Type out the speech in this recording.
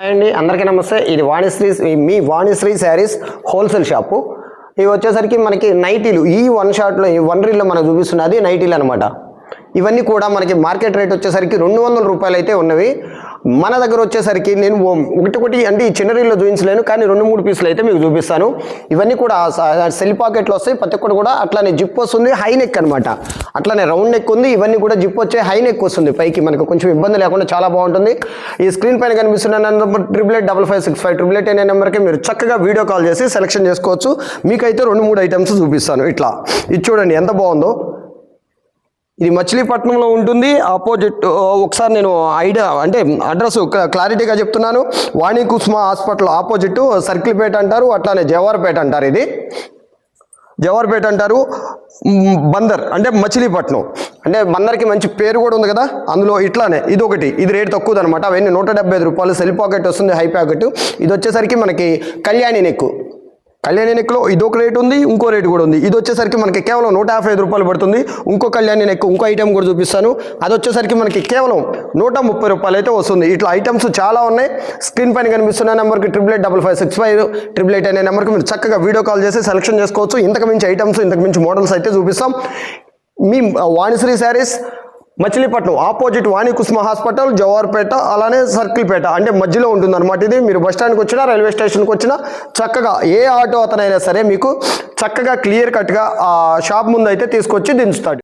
Hi అండి అందరికీ నమస్తే. ఇది వాణిశ్రీ మీ వాణిశ్రీ శారీస్ హోల్సేల్ షాపు. ఇవి వచ్చేసరికి మనకి నైటీలు ఈ వన్ షాట్లో ఈ వన్ రీల్లో మనకు చూపిస్తున్నది నైటీలు అనమాట ఇవన్నీ కూడా మనకి మార్కెట్ రేట్ వచ్చేసరికి రెండు వందల రూపాయలు అయితే ఉన్నవి. మన దగ్గర వచ్చేసరికి నేను ఒకటి ఒకటి అంటే ఈ చిన్న రీల్లో చూపించలేను కానీ రెండు మూడు పీసులు అయితే మీకు చూపిస్తాను. ఇవన్నీ కూడా సెల్ పాకెట్లు వస్తాయి ప్రతి ఒక్కటి కూడా అట్లానే జిప్ వస్తుంది హై నెక్ అనమాట అట్లానే రౌండ్ నెక్ ఉంది ఇవన్నీ కూడా జిప్ వచ్చే హై నెక్ వస్తుంది. పైకి మనకు కొంచెం ఇబ్బంది లేకుండా చాలా బాగుంటుంది. ఈ స్క్రీన్ పైన కనిపిస్తున్న number triple eight double five six five triple eight అనే నెంబర్కి మీరు చక్కగా వీడియో కాల్ చేసి సెలెక్షన్ చేసుకోవచ్చు. మీకైతే రెండు మూడు ఐటమ్స్ చూపిస్తాను. ఇట్లా. ఇది చూడండి ఎంత బాగుందో. ఇది మచిలీపట్నంలో ఉంటుంది. ఆపోజిట్ ఒకసారి నేను ఐడియా అంటే అడ్రస్ క్లారిటీగా చెప్తున్నాను. వాణి కుస్మా హాస్పిటల్ ఆపోజిట్ సర్కిల్పేట అంటారు అట్లానే జవార్పేట అంటారు ఇది. జవార్పేట అంటారు బందర్ అంటే మచిలీపట్నం. అంటే బందర్కి మంచి పేరు కూడా ఉంది కదా అందులో ఇట్లానే ఇది ఒకటి ఇది రేట్ తక్కువది అనమాట అవన్నీ నూట రూపాయలు సెల్ పాకెట్ వస్తుంది హై ప్యాకెట్ ఇది వచ్చేసరికి మనకి కళ్యాణి నెక్కు. కళ్యాణి నెక్లో ఇదొక రేట్ ఉంది ఇంకో రేట్ కూడా ఉంది. ఇది వచ్చేసరికి మనకి కేవలం నూట యాభై ఐదు రూపాయలు పడుతుంది. ఇంకో కళ్యాణి నెక్ ఇంకో ఐటెం కూడా చూపిస్తాను. అది వచ్చేసరికి మనకి కేవలం నూట ముప్పై రూపాయలు అయితే వస్తుంది. ఇట్లా ఐటమ్స్ చాలా ఉన్నాయి. స్క్రీన్ పైన కనిపిస్తున్న నెంబర్కి triple eight double five six five triple eight అనే నెంబర్కి మీరు చక్కగా వీడియో కాల్ చేసి సెలెక్షన్ చేసుకోవచ్చు. ఇంతకు మించి ఐటమ్స్ ఇంతకు మించి మోడల్స్ అయితే చూపిస్తాం. మీ వాణిశ్రీ శారీస్ మచిలీపట్నం ఆపోజిట్ వాణి కుస్మ హాస్పిటల్ జవార్పేట అలానే సర్కిల్పేట. అంటే మధ్యలో ఉంటుంది అనమాట ఇది. మీరు బస్ స్టాండ్కి వచ్చినా రైల్వే స్టేషన్కి వచ్చినా చక్కగా ఏ ఆటో అతనైనా సరే మీకు చక్కగా క్లియర్ కట్గా ఆ షాప్ ముందు అయితే తీసుకొచ్చి దించుతాడు.